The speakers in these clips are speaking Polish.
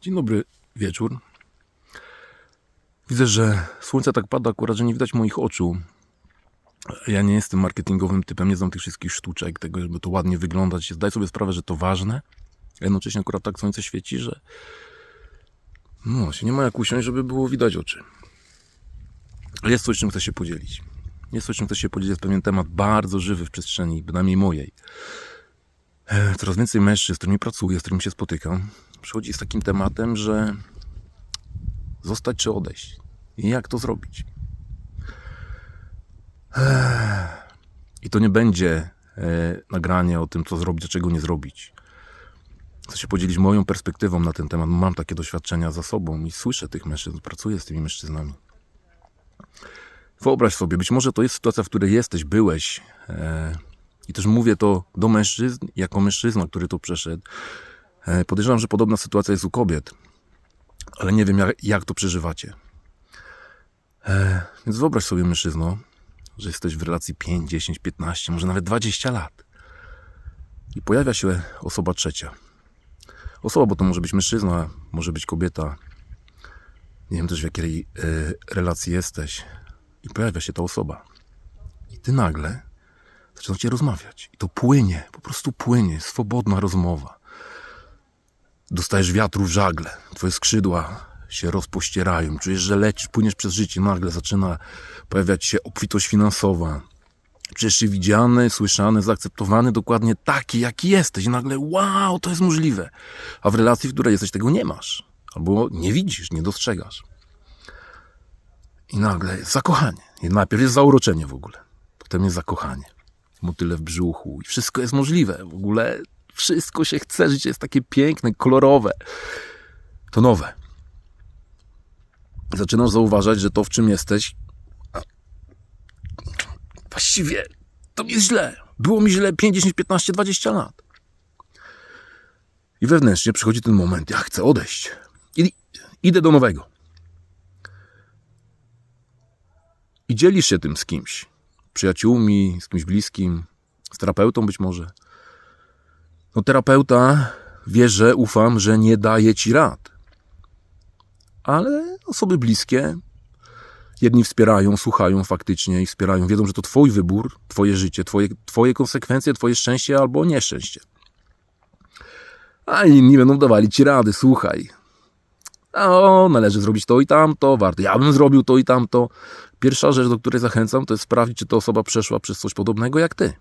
Dzień dobry, wieczór. Widzę, że słońce tak pada akurat, że nie widać moich oczu. Ja nie jestem marketingowym typem, nie znam tych wszystkich sztuczek, tego, żeby to ładnie wyglądać. Zdaję sobie sprawę, że to ważne. Jednocześnie akurat tak słońce świeci, że no, się nie ma jak usiąść, żeby było widać oczy. Jest coś, czym chcę się podzielić. Jest coś, czym chcę się podzielić. Jest pewien temat bardzo żywy w przestrzeni, bynajmniej mojej. E, Coraz więcej mężczyzn, z którymi pracuję, z którymi się spotykam, przychodzi z takim tematem, że zostać czy odejść. I jak to zrobić? I to nie będzie e, nagranie o tym, co zrobić, a czego nie zrobić. Chcę się podzielić moją perspektywą na ten temat. Mam takie doświadczenia za sobą i słyszę tych mężczyzn, pracuję z tymi mężczyznami. Wyobraź sobie, być może to jest sytuacja, w której jesteś, byłeś. E, I też mówię to do mężczyzn, jako mężczyzna, który to przeszedł. E, podejrzewam, że podobna sytuacja jest u kobiet, ale nie wiem, jak, jak to przeżywacie. E, więc wyobraź sobie, mężczyzno, że jesteś w relacji 5, 10, 15, może nawet 20 lat. I pojawia się osoba trzecia. Osoba, bo to może być mężczyzna, może być kobieta. Nie wiem też, w jakiej e, relacji jesteś. I pojawia się ta osoba. I ty nagle zaczynacie rozmawiać. I to płynie, po prostu płynie, swobodna rozmowa. Dostajesz wiatru w żagle, twoje skrzydła się rozpościerają, czujesz, że lecisz, płyniesz przez życie, nagle zaczyna pojawiać się obfitość finansowa. Czujesz się widziany, słyszany, zaakceptowany dokładnie taki, jaki jesteś. I nagle, wow, to jest możliwe. A w relacji, w której jesteś, tego nie masz. Albo nie widzisz, nie dostrzegasz. I nagle jest zakochanie. I najpierw jest zauroczenie w ogóle. Potem jest zakochanie. Motyle w brzuchu. I wszystko jest możliwe. W ogóle wszystko się chce. Życie jest takie piękne, kolorowe. To nowe. Zaczynasz zauważać, że to, w czym jesteś, właściwie to mi jest źle. Było mi źle 5, 10, 15, 20 lat. I wewnętrznie przychodzi ten moment, ja chcę odejść. I idę do nowego. I dzielisz się tym z kimś. Przyjaciółmi, z kimś bliskim, z terapeutą być może. No terapeuta wierzę, ufam, że nie daje ci rad. Ale osoby bliskie, jedni wspierają, słuchają faktycznie i wspierają, wiedzą, że to twój wybór, twoje życie, twoje, twoje konsekwencje, twoje szczęście albo nieszczęście. A inni będą dawali ci rady, słuchaj. O, należy zrobić to i tamto, warto. Ja bym zrobił to i tamto. Pierwsza rzecz, do której zachęcam, to jest sprawdzić, czy ta osoba przeszła przez coś podobnego jak ty.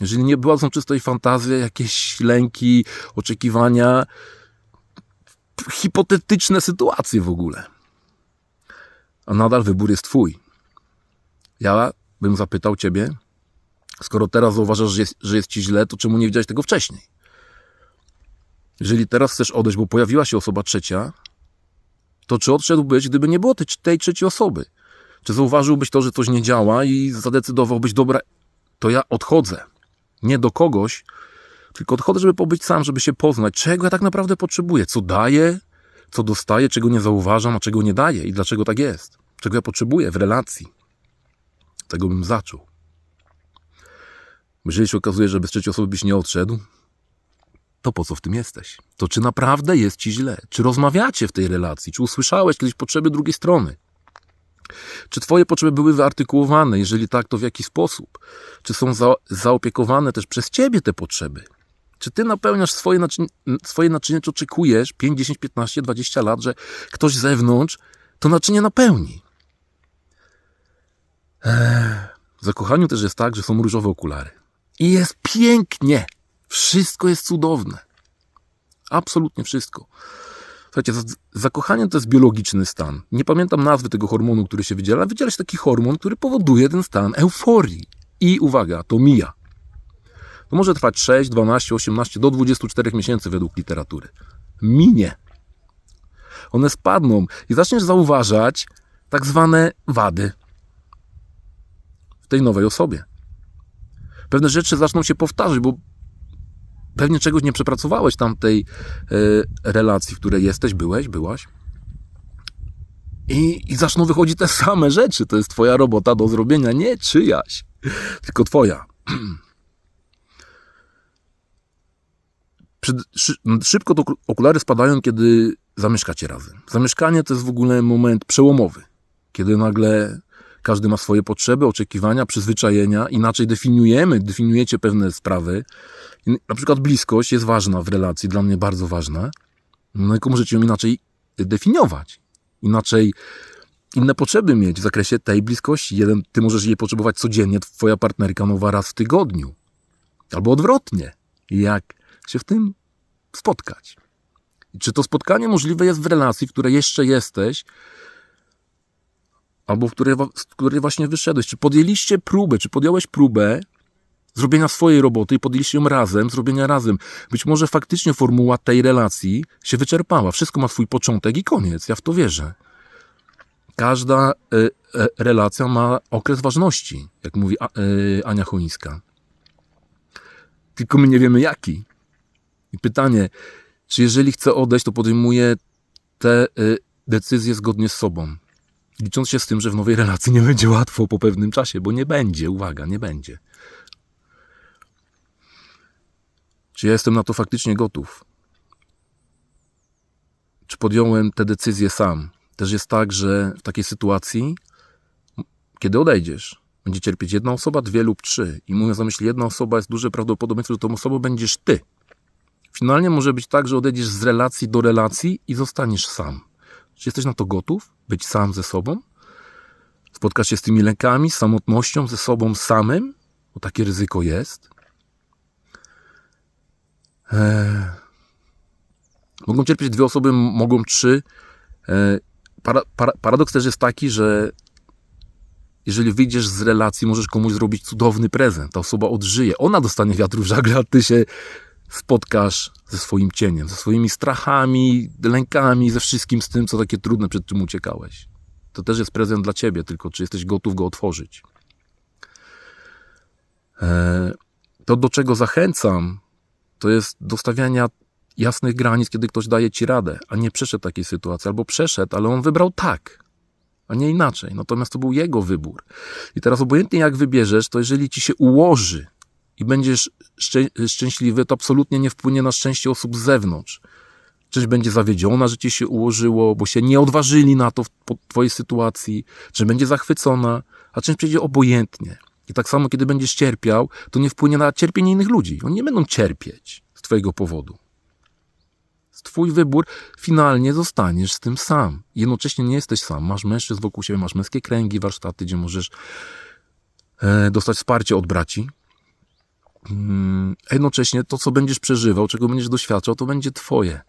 Jeżeli nie była, są czysto fantazje, jakieś lęki, oczekiwania, hipotetyczne sytuacje w ogóle. A nadal wybór jest twój. Ja bym zapytał ciebie, skoro teraz zauważasz, że jest, że jest ci źle, to czemu nie widziałeś tego wcześniej? Jeżeli teraz chcesz odejść, bo pojawiła się osoba trzecia, to czy odszedłbyś, gdyby nie było tej, tej trzeciej osoby? Czy zauważyłbyś to, że coś nie działa i zadecydowałbyś, dobra, to ja odchodzę. Nie do kogoś, tylko odchodzę, żeby pobyć sam, żeby się poznać, czego ja tak naprawdę potrzebuję, co daję, co dostaję, czego nie zauważam, a czego nie daję i dlaczego tak jest. Czego ja potrzebuję w relacji. Tego bym zaczął. Jeżeli się okazuje, że bez trzeciej osoby byś nie odszedł, to po co w tym jesteś? To czy naprawdę jest ci źle? Czy rozmawiacie w tej relacji? Czy usłyszałeś kiedyś potrzeby drugiej strony? Czy twoje potrzeby były wyartykułowane? Jeżeli tak, to w jaki sposób? Czy są za, zaopiekowane też przez ciebie te potrzeby? Czy ty napełniasz swoje naczynie, swoje naczynie, czy oczekujesz 5, 10, 15, 20 lat, że ktoś z zewnątrz to naczynie napełni? W zakochaniu też jest tak, że są różowe okulary. I jest pięknie. Wszystko jest cudowne. Absolutnie wszystko. Słuchajcie, zakochanie to jest biologiczny stan. Nie pamiętam nazwy tego hormonu, który się wydziela, wydziela się taki hormon, który powoduje ten stan euforii. I uwaga, to mija. To może trwać 6, 12, 18 do 24 miesięcy według literatury. Minie. One spadną i zaczniesz zauważać tak zwane wady w tej nowej osobie. Pewne rzeczy zaczną się powtarzać, bo pewnie czegoś nie przepracowałeś tamtej y, relacji, w której jesteś, byłeś, byłaś. I, I zaczną wychodzić te same rzeczy. To jest twoja robota do zrobienia, nie czyjaś, tylko twoja. Szybko to okulary spadają, kiedy zamieszkacie razem. Zamieszkanie to jest w ogóle moment przełomowy, kiedy nagle każdy ma swoje potrzeby, oczekiwania, przyzwyczajenia, inaczej definiujemy, definiujecie pewne sprawy. Na przykład bliskość jest ważna w relacji, dla mnie bardzo ważna. No i możecie ją inaczej definiować. Inaczej inne potrzeby mieć w zakresie tej bliskości. Jeden, ty możesz jej potrzebować codziennie, twoja partnerka nowa raz w tygodniu. Albo odwrotnie. Jak się w tym spotkać? Czy to spotkanie możliwe jest w relacji, w której jeszcze jesteś, albo w której, z której właśnie wyszedłeś? Czy podjęliście próbę, czy podjąłeś próbę zrobienia swojej roboty i podjęliście ją razem, zrobienia razem? Być może faktycznie formuła tej relacji się wyczerpała. Wszystko ma swój początek i koniec. Ja w to wierzę. Każda y, y, relacja ma okres ważności, jak mówi A, y, Ania Chońska. Tylko my nie wiemy jaki. I pytanie, czy jeżeli chcę odejść, to podejmuję te decyzje zgodnie z sobą. Licząc się z tym, że w nowej relacji nie będzie łatwo po pewnym czasie, bo nie będzie, uwaga, nie będzie. Czy ja jestem na to faktycznie gotów? Czy podjąłem te decyzje sam? Też jest tak, że w takiej sytuacji, kiedy odejdziesz, będzie cierpieć jedna osoba, dwie lub trzy. I mówiąc na myśli jedna osoba, jest duże prawdopodobieństwo, że tą osobą będziesz ty. Finalnie może być tak, że odejdziesz z relacji do relacji i zostaniesz sam. Czy jesteś na to gotów? Być sam ze sobą? Spotkasz się z tymi lękami, z samotnością, ze sobą samym? Bo takie ryzyko jest. Eee. Mogą cierpieć dwie osoby, mogą trzy. Eee. Para, para, paradoks też jest taki, że jeżeli wyjdziesz z relacji, możesz komuś zrobić cudowny prezent. Ta osoba odżyje. Ona dostanie wiatru w żagle, a ty się spotkasz ze swoim cieniem, ze swoimi strachami, lękami, ze wszystkim z tym, co takie trudne, przed czym uciekałeś. To też jest prezent dla ciebie, tylko czy jesteś gotów go otworzyć. Eee, to, do czego zachęcam, to jest dostawiania jasnych granic, kiedy ktoś daje ci radę, a nie przeszedł takiej sytuacji, albo przeszedł, ale on wybrał tak, a nie inaczej. Natomiast to był jego wybór. I teraz obojętnie jak wybierzesz, to jeżeli ci się ułoży i będziesz szczę szczęśliwy, to absolutnie nie wpłynie na szczęście osób z zewnątrz. Czyś będzie zawiedziona, że ci się ułożyło, bo się nie odważyli na to w twojej sytuacji, czy będzie zachwycona, a czymś przyjdzie obojętnie. I tak samo, kiedy będziesz cierpiał, to nie wpłynie na cierpienie innych ludzi. Oni nie będą cierpieć z twojego powodu. Twój wybór finalnie zostaniesz z tym sam. Jednocześnie nie jesteś sam. Masz mężczyzn wokół siebie, masz męskie kręgi, warsztaty, gdzie możesz e, dostać wsparcie od braci, Mm, jednocześnie to, co będziesz przeżywał, czego będziesz doświadczał, to będzie Twoje.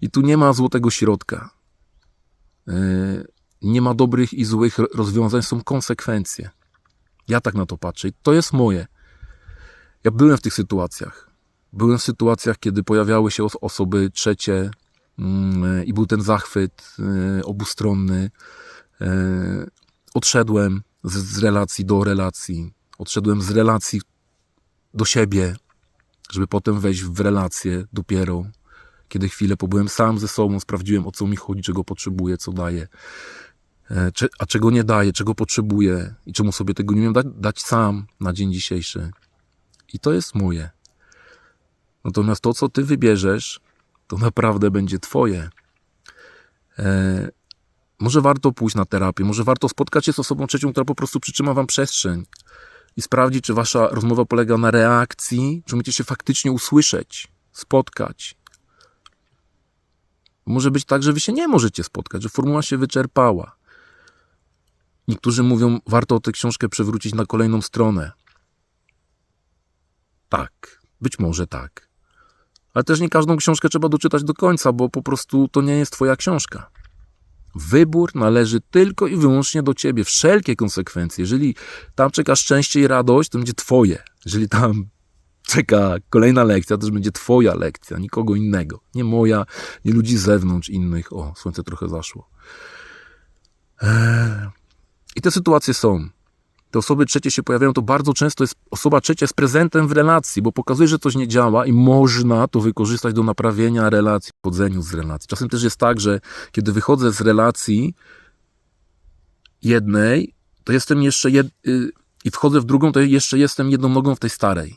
I tu nie ma złotego środka. E, nie ma dobrych i złych rozwiązań, są konsekwencje. Ja tak na to patrzę i to jest moje. Ja byłem w tych sytuacjach. Byłem w sytuacjach, kiedy pojawiały się osoby trzecie mm, i był ten zachwyt e, obustronny. E, odszedłem z relacji do relacji. Odszedłem z relacji, do siebie, żeby potem wejść w relację dopiero, kiedy chwilę pobyłem sam ze sobą, sprawdziłem o co mi chodzi, czego potrzebuję, co daję, e, a czego nie daję, czego potrzebuję i czemu sobie tego nie umiem dać, dać sam na dzień dzisiejszy. I to jest moje. Natomiast to, co ty wybierzesz, to naprawdę będzie twoje. E, może warto pójść na terapię, może warto spotkać się z osobą trzecią, która po prostu przytrzyma wam przestrzeń, i sprawdzić, czy wasza rozmowa polega na reakcji, czy umiecie się faktycznie usłyszeć, spotkać. Może być tak, że wy się nie możecie spotkać, że formuła się wyczerpała. Niektórzy mówią, warto tę książkę przewrócić na kolejną stronę. Tak, być może tak. Ale też nie każdą książkę trzeba doczytać do końca, bo po prostu to nie jest twoja książka. Wybór należy tylko i wyłącznie do ciebie. Wszelkie konsekwencje. Jeżeli tam czeka szczęście i radość, to będzie twoje. Jeżeli tam czeka kolejna lekcja, to też będzie twoja lekcja, nikogo innego. Nie moja, nie ludzi z zewnątrz, innych. O, słońce trochę zaszło. Eee. I te sytuacje są te osoby trzecie się pojawiają, to bardzo często jest osoba trzecia z prezentem w relacji, bo pokazuje, że coś nie działa i można to wykorzystać do naprawienia relacji, wchodzeniu z relacji. Czasem też jest tak, że kiedy wychodzę z relacji jednej, to jestem jeszcze jed... Y, i wchodzę w drugą, to jeszcze jestem jedną nogą w tej starej.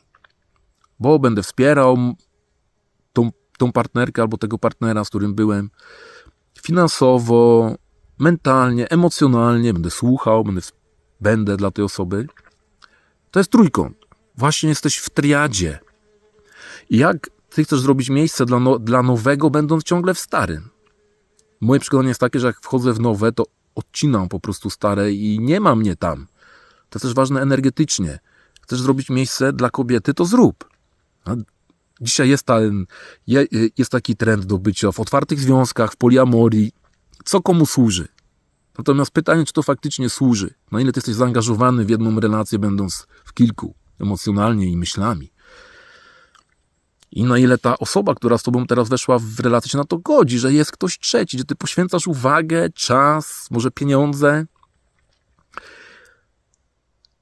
Bo będę wspierał tą tą partnerkę albo tego partnera, z którym byłem, finansowo, mentalnie, emocjonalnie, będę słuchał, będę, będę dla tej osoby. To jest trójkąt. Właśnie jesteś w triadzie. I jak ty chcesz zrobić miejsce dla, no, dla nowego, będąc ciągle w starym? Moje przekonanie jest takie, że jak wchodzę w nowe, to odcinam po prostu stare i nie ma mnie tam. To jest też ważne energetycznie. Chcesz zrobić miejsce dla kobiety, to zrób. A dzisiaj jest, ten, je, jest taki trend do bycia w otwartych związkach, w poliamorii. Co komu służy? Natomiast pytanie, czy to faktycznie służy? Na ile ty jesteś zaangażowany w jedną relację, będąc w kilku, emocjonalnie i myślami? I na ile ta osoba, która z tobą teraz weszła w relację, się na to godzi, że jest ktoś trzeci, gdzie ty poświęcasz uwagę, czas, może pieniądze.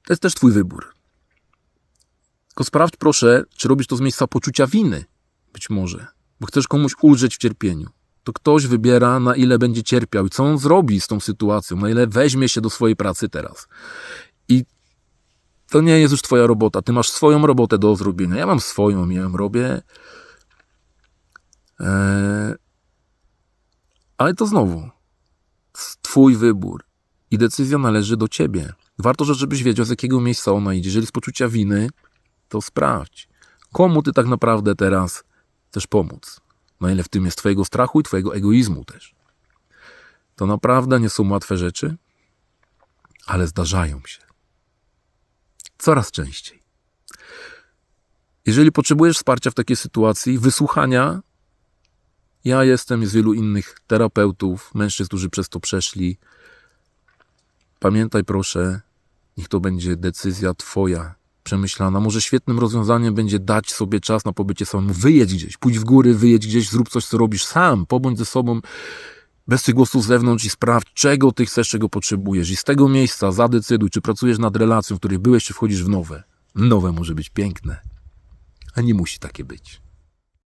To jest też twój wybór. Tylko sprawdź proszę, czy robisz to z miejsca poczucia winy. Być może. Bo chcesz komuś ulżyć w cierpieniu. To ktoś wybiera, na ile będzie cierpiał i co on zrobi z tą sytuacją, na ile weźmie się do swojej pracy teraz. I to nie jest już twoja robota. Ty masz swoją robotę do zrobienia. Ja mam swoją, ja ją robię. Eee, ale to znowu twój wybór i decyzja należy do ciebie. Warto, że- żebyś wiedział, z jakiego miejsca ona idzie. Jeżeli z poczucia winy, to sprawdź, komu ty tak naprawdę teraz chcesz pomóc. Na ile w tym jest twojego strachu i twojego egoizmu też. To naprawdę nie są łatwe rzeczy, ale zdarzają się. Coraz częściej. Jeżeli potrzebujesz wsparcia w takiej sytuacji, wysłuchania, ja jestem, jest wielu innych terapeutów, mężczyzn, którzy przez to przeszli. Pamiętaj proszę, niech to będzie decyzja twoja, przemyślana. Może świetnym rozwiązaniem będzie dać sobie czas na pobycie samemu. Wyjedź gdzieś, pójdź w góry, wyjedź gdzieś, zrób coś, co robisz sam, pobądź ze sobą, bez tych głosów z zewnątrz i sprawdź, czego ty chcesz, czego potrzebujesz. I z tego miejsca zadecyduj, czy pracujesz nad relacją, w której byłeś, czy wchodzisz w nowe. Nowe może być piękne, a nie musi takie być.